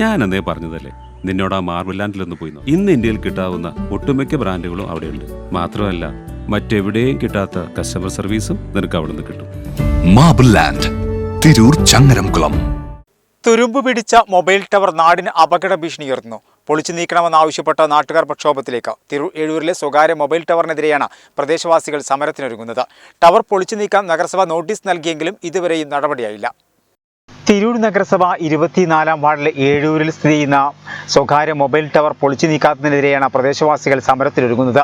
ഞാൻ അന്നേ പറഞ്ഞതല്ലേ? നിന്നോട് ആ മാർബിൾ ലാൻഡിലൊന്ന് പോയി നോക്ക്. ഇന്ന് ഇന്ത്യയിൽ കിട്ടാവുന്ന ഒട്ടുമിക്ക ബ്രാൻഡുകളും അവിടെയുണ്ട്. മാത്രമല്ല മറ്റെവിടെയും കിട്ടാത്ത കസ്റ്റമർ സർവീസും നിനക്ക് അവിടെ നിന്ന് കിട്ടും. Marble land Tirur Changaramkulam. തുരുമ്പ് പിടിച്ച മൊബൈൽ ടവർ നാടിന് അപകട ഭീഷണി ഉയർത്തുന്നു പൊളിച്ചു നീക്കണമെന്നാവശ്യപ്പെട്ട നാട്ടുകാർ പ്രക്ഷോഭത്തിലേക്ക്. തിരു എഴൂരിലെ സ്വകാര്യ മൊബൈൽ ടവറിനെതിരെയാണ് പ്രദേശവാസികൾ സമരത്തിനൊരുങ്ങുന്നത്. ടവർ പൊളിച്ചു നീക്കാൻ നഗരസഭ നോട്ടീസ് നൽകിയെങ്കിലും ഇതുവരെയും നടപടിയായില്ല. തിരൂർ നഗരസഭ ഇരുപത്തിനാലാം വാർഡിലെ ഏഴൂരിൽ സ്ഥിതി ചെയ്യുന്ന സ്വകാര്യ മൊബൈൽ ടവർ പൊളിച്ചു നീക്കാത്തതിനെതിരെയാണ് പ്രദേശവാസികൾ സമരത്തിലൊരുങ്ങുന്നത്.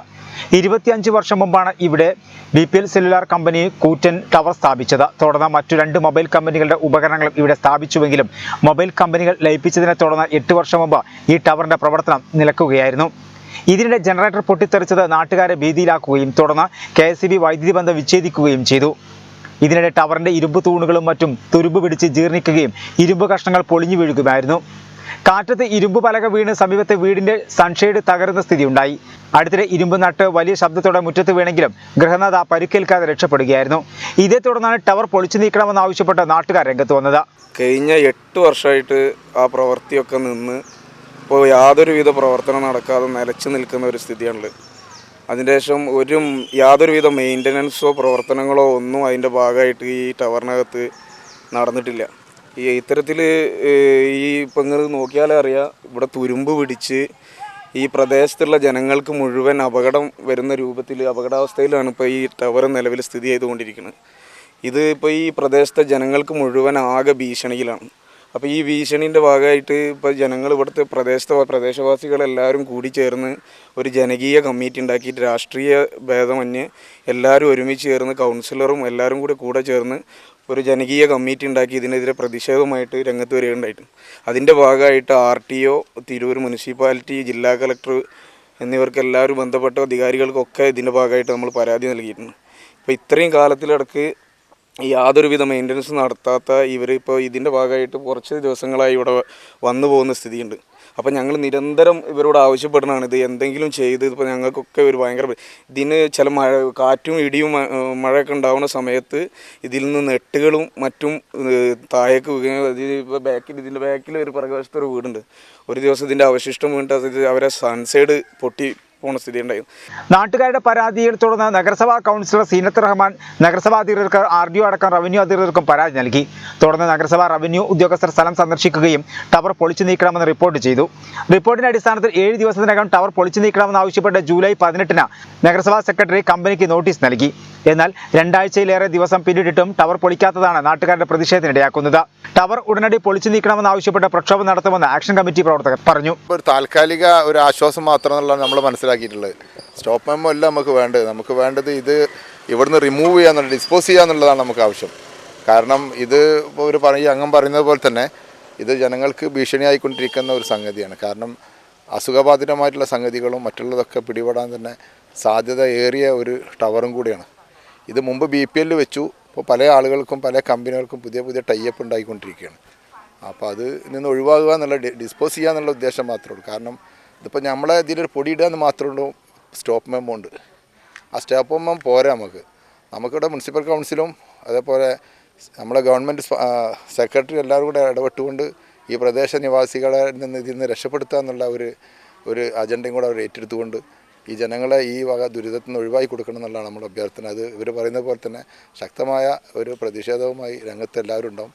ഇരുപത്തിയഞ്ച് വർഷം മുമ്പാണ് ഇവിടെ B P L cellular company കൂറ്റൻ ടവർ സ്ഥാപിച്ചത്. തുടർന്ന് മറ്റു രണ്ട് മൊബൈൽ കമ്പനികളുടെ ഉപകരണങ്ങളും ഇവിടെ സ്ഥാപിച്ചുവെങ്കിലും മൊബൈൽ കമ്പനികൾ ലയിപ്പിച്ചതിനെ തുടർന്ന് എട്ട് വർഷം മുമ്പ് ഈ ടവറിന്റെ പ്രവർത്തനം നിലക്കുകയായിരുന്നു. ഇതിനിടെ ജനറേറ്റർ പൊട്ടിത്തെറിച്ചത് നാട്ടുകാരെ ഭീതിയിലാക്കുകയും തുടർന്ന് കെ വൈദ്യുതി ബന്ധം വിച്ഛേദിക്കുകയും ചെയ്തു. ഇതിനിടെ ടവറിന്റെ ഇരുമ്പ് തൂണുകളും മറ്റും തുരുമ്പ് പിടിച്ച് ജീർണിക്കുകയും ഇരുമ്പ് കഷ്ണങ്ങൾ പൊളിഞ്ഞു വീഴുകയുമായിരുന്നു. കാറ്റത്ത് ഇരുമ്പ് പലക വീണ് സമീപത്തെ വീടിന്റെ സൺഷെയ്ഡ് തകരുന്ന സ്ഥിതിയുണ്ടായി. അടുത്തിടെ ഇരുമ്പ് നട്ട് വലിയ ശബ്ദത്തോടെ മുറ്റത്ത് വീണെങ്കിലും ഗൃഹനാഥ പരുക്കേൽക്കാതെ രക്ഷപ്പെടുകയായിരുന്നു. ഇതേ തുടർന്നാണ് ടവർ പൊളിച്ചു നീക്കണമെന്നാവശ്യപ്പെട്ട് നാട്ടുകാർ രംഗത്ത് വന്നത്. കഴിഞ്ഞ എട്ട് വർഷമായിട്ട് ആ പ്രവൃത്തിയൊക്കെ നിന്ന് ഇപ്പോൾ യാതൊരുവിധ പ്രവർത്തനം നടക്കാതെ നിലച്ചു നിൽക്കുന്ന ഒരു സ്ഥിതിയാണുള്ളത്. അതിന് ശേഷം ഒരു യാതൊരുവിധ മെയിന്റനൻസോ പ്രവർത്തനങ്ങളോ ഒന്നും അതിന്റെ ഭാഗമായിട്ട് ഈ ടവറിനകത്ത് നടന്നിട്ടില്ല. ഈ ഇത്തരത്തിൽ ഈ ഇപ്പം നിങ്ങൾ നോക്കിയാലേ അറിയാം ഇവിടെ തുരുമ്പ് പിടിച്ച് ഈ പ്രദേശത്തുള്ള ജനങ്ങൾക്ക് മുഴുവൻ അപകടം വരുന്ന രൂപത്തിൽ അപകടാവസ്ഥയിലാണ് ഇപ്പോൾ ഈ ടവർ നിലവിൽ സ്ഥിതി ചെയ്തുകൊണ്ടിരിക്കുന്നത്. ഇത് ഇപ്പോൾ ഈ പ്രദേശത്തെ ജനങ്ങൾക്ക് മുഴുവൻ ആകെ ഭീഷണിയിലാണ്. അപ്പോൾ ഈ ഭീഷണീന്റെ ഭാഗമായിട്ട് ഇപ്പോൾ ജനങ്ങൾ ഇവിടുത്തെ പ്രദേശത്തെ പ്രദേശവാസികളെല്ലാവരും കൂടി ചേർന്ന് ഒരു ജനകീയ കമ്മിറ്റി ഉണ്ടാക്കിയിട്ട് രാഷ്ട്രീയ ഭേദമന്യേ എല്ലാവരും ഒരുമിച്ച് ചേർന്ന് കൗൺസിലറും എല്ലാവരും കൂടി കൂടെ ചേർന്ന് ഒരു ജനകീയ കമ്മിറ്റി ഉണ്ടാക്കി ഇതിനെതിരെ പ്രതിഷേധമായിട്ട് രംഗത്ത് വരികയുണ്ടായിട്ടുണ്ട് അതിന്റെ ഭാഗമായിട്ട് R T O Tirur municipality ജില്ലാ കളക്ടർ എന്നിവർക്കെല്ലാവരും ബന്ധപ്പെട്ട അധികാരികൾക്കൊക്കെ ഇതിന്റെ ഭാഗമായിട്ട് നമ്മൾ പരാതി നൽകിയിട്ടുണ്ട്. അപ്പോൾ ഇത്രയും കാലത്തിലിടക്ക് യാതൊരുവിധ മെയിന്റനൻസ് നടത്താത്ത ഇവർ ഇപ്പോൾ ഇതിന്റെ ഭാഗമായിട്ട് കുറച്ച് ദിവസങ്ങളായി ഇവിടെ വന്നു പോകുന്ന സ്ഥിതിയുണ്ട്. അപ്പോൾ ഞങ്ങൾ നിരന്തരം ഇവരോട് ആവശ്യപ്പെടുന്നതാണ് ഇത് എന്തെങ്കിലും ചെയ്ത് ഇപ്പോൾ ഞങ്ങൾക്കൊക്കെ ഒരു ഭയങ്കര ഇതിന് ചില മഴ കാറ്റും ഇടിയും മഴയൊക്കെ ഉണ്ടാവുന്ന സമയത്ത് ഇതിൽ നിന്ന് നെട്ടുകളും മറ്റും താഴേക്ക് ഇപ്പോൾ ബാക്കിൽ ഇതിന്റെ ബാക്കിൽ ഒരു പ്രകാശത്തൊരു വീടുണ്ട്. ഒരു ദിവസം ഇതിന്റെ അവശിഷ്ടം വീണിട്ട് അവരെ സൺസൈഡ് പൊട്ടി പോണ സ്ഥിതി ഉണ്ടായിരുന്നു നാട്ടുകാരുടെ പരാതിയെ തുടർന്ന് നഗരസഭാ കൗൺസിലർ സീനത്ത് റഹ്മാൻ നഗരസഭാ അധികൃതർക്ക് ആർ ഡി ഒ അടക്കം റവന്യൂ അധികൃതർക്കും പരാതി നൽകി. തുടർന്ന് നഗരസഭാ റവന്യൂ ഉദ്യോഗസ്ഥർ സ്ഥലം സന്ദർശിക്കുകയും ടവർ പൊളിച്ചു നീക്കണമെന്ന് റിപ്പോർട്ട് ചെയ്തു. റിപ്പോർട്ടിന്റെ അടിസ്ഥാനത്തിൽ ഏഴ് ദിവസത്തിനകം ടവർ പൊളിച്ചു നീക്കണമെന്ന് ആവശ്യപ്പെട്ട് ജൂലൈ പതിനെട്ടിന് നഗരസഭാ സെക്രട്ടറി കമ്പനിക്ക് നോട്ടീസ് നൽകി. എന്നാൽ രണ്ടാഴ്ചയിലേറെ ദിവസം പിന്നിട്ടിട്ടും ടവർ പൊളിക്കാത്തതാണ് നാട്ടുകാരുടെ പ്രതിഷേധത്തിനിടയാക്കുന്നത്. ടവർ ഉടനടി പൊളിച്ചു നീക്കണമെന്ന് ആവശ്യപ്പെട്ട് പ്രക്ഷോഭം നടത്തുമെന്ന് ആക്ഷൻ കമ്മിറ്റി പ്രവർത്തകർ പറഞ്ഞു. ഒരു താൽക്കാലിക ഒരു ആശ്വാസം മാത്രം നമ്മൾ നമ്മൾ മനസ്സിലാക്കിയിട്ടുള്ളത്. സ്റ്റോപ്പ് മെമ്മോ അല്ല നമുക്ക് വേണ്ടത്. നമുക്ക് വേണ്ടത് ഇത് ഇവിടുന്ന് റിമൂവ് ചെയ്യാന്നുള്ള ഡിസ്പോസ് ചെയ്യുക എന്നുള്ളതാണ് നമുക്ക് ആവശ്യം. കാരണം ഇത് ഒരു പറയും അങ്ങം പറയുന്നത് പോലെ തന്നെ ഇത് ജനങ്ങൾക്ക് ഭീഷണിയായിക്കൊണ്ടിരിക്കുന്ന ഒരു സംഗതിയാണ്. കാരണം അസുഖബാധിതമായിട്ടുള്ള സംഗതികളും മറ്റുള്ളതൊക്കെ പിടിപെടാൻ തന്നെ സാധ്യത ഏറിയ ഒരു ടവറും കൂടിയാണ്. ഇത് മുമ്പ് ബി പി എല്ലിൽ വെച്ചു. ഇപ്പോൾ പല ആളുകൾക്കും പല കമ്പനികൾക്കും പുതിയ പുതിയ ടൈപ്പ് ഉണ്ടായിക്കൊണ്ടിരിക്കുകയാണ്. അപ്പോൾ അത് നിന്ന് ഒഴിവാകുക എന്നുള്ള ഡിസ്പോസ് ചെയ്യുക എന്നുള്ള ഉദ്ദേശം മാത്രമേ ഉള്ളൂ. കാരണം ഇതിപ്പോൾ നമ്മളെ ഇതിലൊരു പൊടി ഇടുക എന്ന് മാത്രമേ ഉള്ളൂ. സ്റ്റോപ്പ് മെമ്മോ ഉണ്ട് ആ സ്റ്റോപ്പ് മെമ്മോ പോരാ നമുക്ക്. നമുക്കിവിടെ മുനിസിപ്പൽ കൗൺസിലും അതേപോലെ നമ്മളെ ഗവൺമെന്റ് സെക്രട്ടറി എല്ലാവരും കൂടെ ഇടപെട്ടുകൊണ്ട് ഈ പ്രദേശ നിവാസികളെ നിന്ന് ഇതിൽ നിന്ന് രക്ഷപ്പെടുത്തുക എന്നുള്ള ഒരു ഒരു അജണ്ടയും കൂടെ അവർ ഏറ്റെടുത്തുകൊണ്ട് ഈ ജനങ്ങളെ ഈ വക ദുരിതത്തിൽ നിന്ന് ഒഴിവാക്കി കൊടുക്കണം എന്നുള്ളതാണ് നമ്മുടെ അഭ്യർത്ഥന. അത് ഇവർ പറയുന്ന പോലെ തന്നെ ശക്തമായ ഒരു പ്രതിഷേധവുമായി രംഗത്ത് എല്ലാവരും ഉണ്ടാവും.